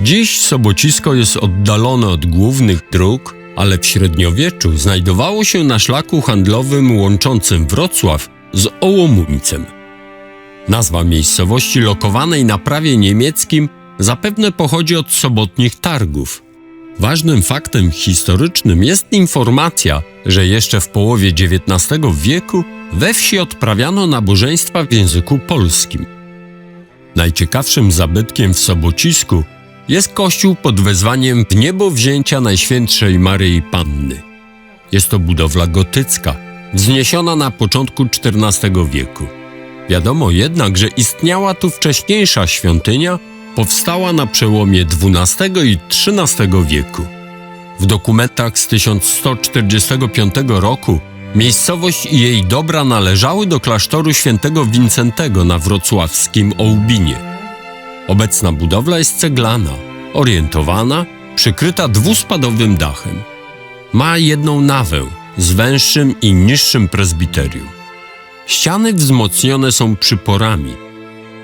Dziś Sobocisko jest oddalone od głównych dróg, ale w średniowieczu znajdowało się na szlaku handlowym łączącym Wrocław z Ołomuńcem. Nazwa miejscowości lokowanej na prawie niemieckim zapewne pochodzi od sobotnich targów. Ważnym faktem historycznym jest informacja, że jeszcze w połowie XIX wieku we wsi odprawiano nabożeństwa w języku polskim. Najciekawszym zabytkiem w Sobocisku jest kościół pod wezwaniem w niebo wzięcia Najświętszej Maryi Panny. Jest to budowla gotycka, wzniesiona na początku XIV wieku. Wiadomo jednak, że istniała tu wcześniejsza świątynia, powstała na przełomie XII i XIII wieku. W dokumentach z 1145 roku miejscowość i jej dobra należały do klasztoru świętego Wincentego na wrocławskim Ołbinie. Obecna budowla jest ceglana, orientowana, przykryta dwuspadowym dachem. Ma jedną nawę z węższym i niższym prezbiterium. Ściany wzmocnione są przyporami.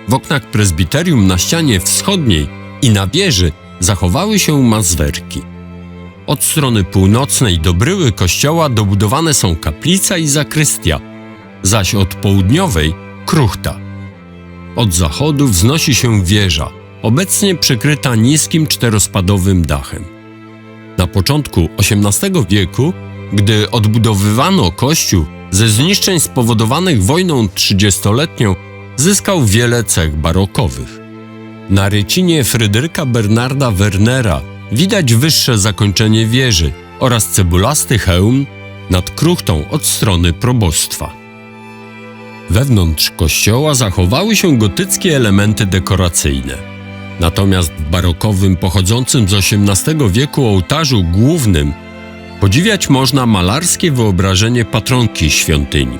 W oknach prezbiterium na ścianie wschodniej i na wieży zachowały się mazwerki. Od strony północnej do bryły kościoła dobudowane są kaplica i zakrystia, zaś od południowej kruchta. Od zachodu wznosi się wieża, obecnie przykryta niskim czterospadowym dachem. Na początku XVIII wieku, gdy odbudowywano kościół, ze zniszczeń spowodowanych wojną trzydziestoletnią zyskał wiele cech barokowych. Na rycinie Fryderyka Bernarda Wernera widać wyższe zakończenie wieży oraz cebulasty hełm nad kruchtą od strony probostwa. Wewnątrz kościoła zachowały się gotyckie elementy dekoracyjne. Natomiast w barokowym, pochodzącym z XVIII wieku ołtarzu głównym podziwiać można malarskie wyobrażenie patronki świątyni.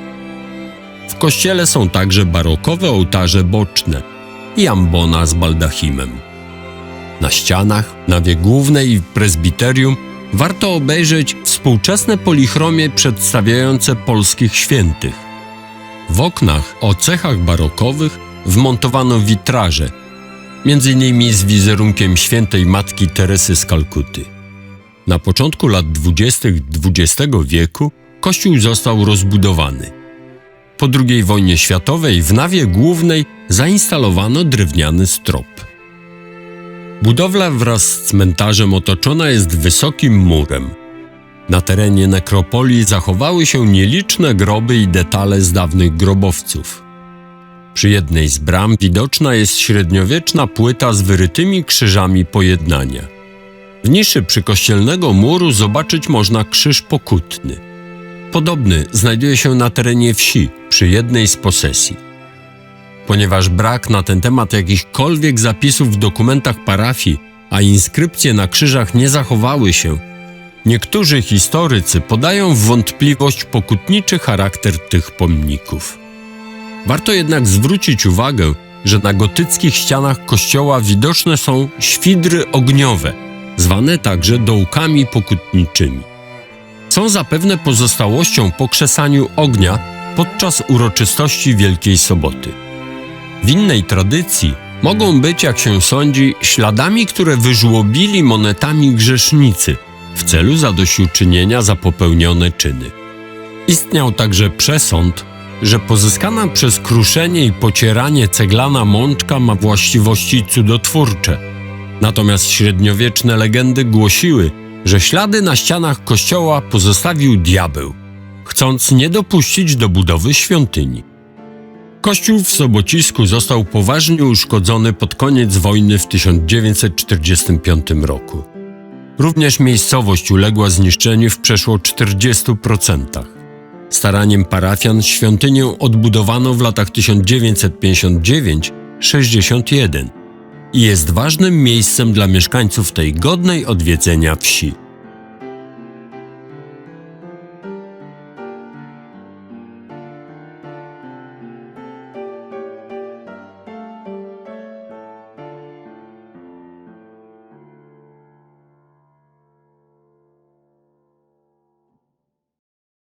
W kościele są także barokowe ołtarze boczne i ambona z baldachimem. Na ścianach, nawie głównej i prezbiterium warto obejrzeć współczesne polichromie przedstawiające polskich świętych. W oknach o cechach barokowych wmontowano witraże, m.in. z wizerunkiem świętej Matki Teresy z Kalkuty. Na początku lat 20. XX wieku kościół został rozbudowany. Po II wojnie światowej w nawie głównej zainstalowano drewniany strop. Budowla wraz z cmentarzem otoczona jest wysokim murem. Na terenie nekropolii zachowały się nieliczne groby i detale z dawnych grobowców. Przy jednej z bram widoczna jest średniowieczna płyta z wyrytymi krzyżami pojednania. W niszy przykościelnego muru zobaczyć można krzyż pokutny. Podobny znajduje się na terenie wsi, przy jednej z posesji. Ponieważ brak na ten temat jakichkolwiek zapisów w dokumentach parafii, a inskrypcje na krzyżach nie zachowały się, niektórzy historycy podają w wątpliwość pokutniczy charakter tych pomników. Warto jednak zwrócić uwagę, że na gotyckich ścianach kościoła widoczne są świdry ogniowe, zwane także dołkami pokutniczymi. Są zapewne pozostałością po krzesaniu ognia podczas uroczystości Wielkiej Soboty. W innej tradycji mogą być, jak się sądzi, śladami, które wyżłobili monetami grzesznicy w celu zadośćuczynienia za popełnione czyny. Istniał także przesąd, że pozyskana przez kruszenie i pocieranie ceglana mączka ma właściwości cudotwórcze. Natomiast średniowieczne legendy głosiły, że ślady na ścianach kościoła pozostawił diabeł, chcąc nie dopuścić do budowy świątyni. Kościół w Sobocisku został poważnie uszkodzony pod koniec wojny w 1945 roku. Również miejscowość uległa zniszczeniu w przeszło 40%. Staraniem parafian świątynię odbudowano w latach 1959-61 i jest ważnym miejscem dla mieszkańców tej godnej odwiedzenia wsi.